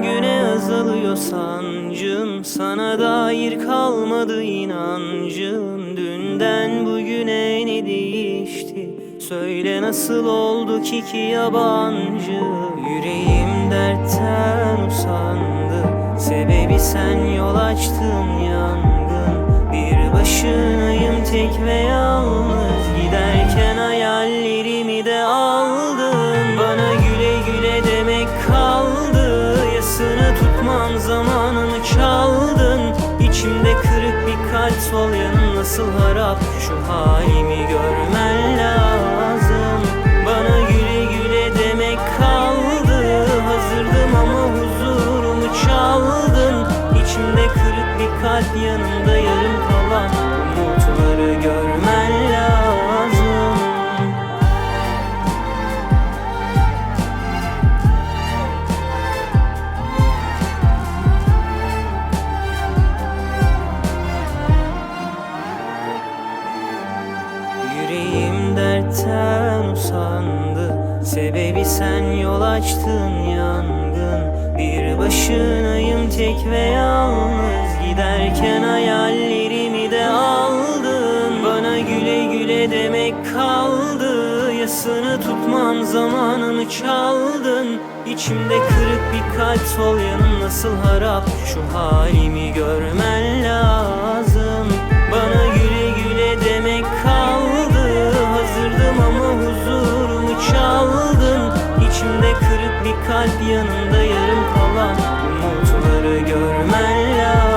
Günden güne azalıyor sancım. Sana dair kalmadı inancım. Dünden bugüne ne değişti? Söyle nasıl oldu ki ki yabancı? Yüreğim dertten usandı. Sebebi sen yol açtın yangın. Bir başınayım tek ve zamanını çaldın. İçimde kırık bir kalp sol yanım nasıl harap? Şu halimi görmen lazım. Bana güle güle demek kaldı. Hazırdım ama huzurumu çaldın. İçimde kırık bir kalp yanımda yarım kalan Yüreğim dertten usandı. Sebebi sen yol açtın yangın. Bir başınayım tek ve yalnız. Giderken hayallerimi de aldın. Bana güle güle demek kaldı. Yasını tutman zamanını çaldın. İçimde kırık bir kalp sol yanım nasıl harap? Şu halimi görmen lazım kalp yanında yarım kalan Umutları görmen lazım